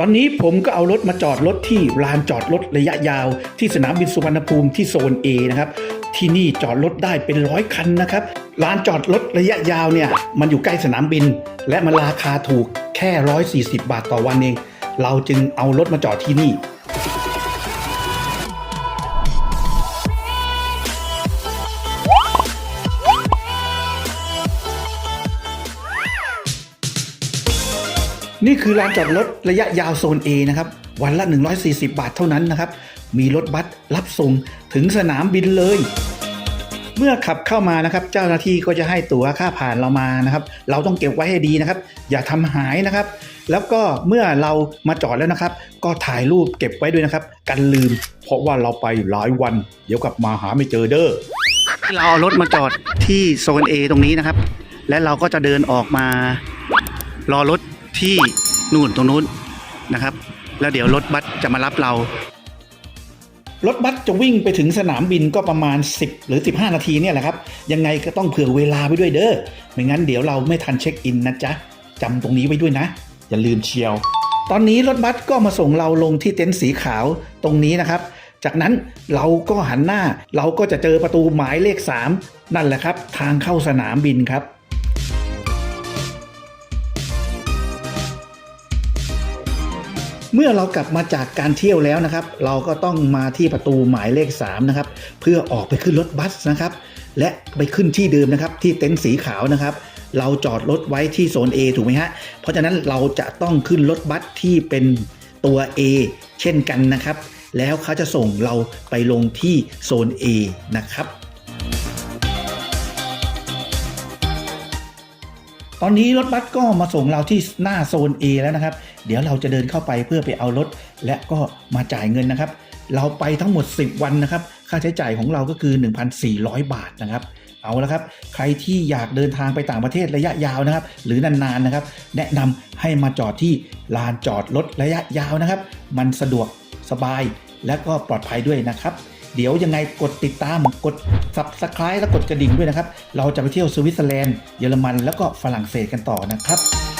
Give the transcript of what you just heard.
ตอนนี้ผมก็เอารถมาจอดรถที่ลานจอดรถระยะยาว ที่สนามบินสุวรรณภูมิที่โซน A นะครับ ที่นี่จอดรถได้เป็นร้อยคันนะครับลานจอดรถระยะยาวเนี่ยมันอยู่ใกล้สนามบิน และมันราคาถูกแค่ 140 บาทต่อวันเอง เราจึงเอารถมาจอดที่นี่ นี่คือลานจอดรถระยะยาวโซน A นะครับ วันละ 140 บาทเท่านั้นนะครับ มีรถบัสรับส่งถึงสนามบินเลย เมื่อขับเข้ามานะครับ เจ้าหน้าที่ก็จะให้ตั๋วค่าผ่านเรามานะครับ เราต้องเก็บไว้ให้ดีนะครับ อย่าทำหายนะครับ แล้วก็เมื่อเรามาจอดแล้วนะครับ ก็ถ่ายรูปเก็บไว้ด้วยนะครับ กันลืม เพราะว่าเราไปหลายวัน เดี๋ยวกลับมาหาไม่เจอเด้อเราเอารถมาจอดที่โซน A ตรงนี้นะครับ และเราก็จะเดินออกมารอรถ ที่นู่นตรงนู้นนะครับ แล้วเดี๋ยวรถบัสจะมารับเรา รถบัสจะวิ่งไปถึงสนามบินก็ประมาณ 10 หรือ 15 นาทีเนี่ยแหละครับ ยังไงก็ต้องเผื่อเวลาไว้ด้วยเด้อไม่งั้นเดี๋ยวเราไม่ทันเช็คอินนะจ๊ะจำตรงนี้ไว้ด้วยนะ อย่าลืมเชียว ตอนนี้รถบัสก็มาส่งเราลงที่เต็นท์สีขาวตรงนี้นะครับ จากนั้นเราก็หันหน้าเราก็จะเจอประตูหมายเลข 3 นั่นแหละครับ ทางเข้าสนามบินครับ เมื่อเรากลับมาจากการเที่ยวแล้วนะครับ เราก็ต้องมาที่ประตูหมายเลข3นะครับเพื่อออกไปขึ้นรถบัสนะครับ และไปขึ้นที่เดิมนะครับ ที่เต็นท์สีขาวนะครับ เราจอดรถไว้ที่โซน A ถูกไหมฮะเพราะฉะนั้นเราจะต้องขึ้นรถบัสที่เป็นตัว A เช่นกันนะครับ แล้วเขาจะส่งเราไปลงที่โซน A นะครับ ตอนนี้รถบัสก็มาส่งเราที่หน้าโซน A แล้วนะครับ เดี๋ยวเราจะเดินเข้าไปเพื่อไปเอารถ และก็มาจ่ายเงินนะครับ เราไปทั้งหมด 10 วันนะครับ ค่าใช้จ่ายของเราก็คือ 1,400 บาทนะครับ เอาละครับ ใครที่อยากเดินทางไปต่างประเทศระยะยาวนะครับ หรือนานๆนะครับ แนะนำให้มาจอดที่ลานจอดรถระยะยาวนะครับ มันสะดวกสบายและก็ปลอดภัยด้วยนะครับ เดี๋ยวยังไงกดติดตามกด subscribe และกดกระดิ่งด้วยนะครับ เราจะไปเที่ยวสวิตเซอร์แลนด์เยอรมันแล้วก็ฝรั่งเศสกันต่อนะครับ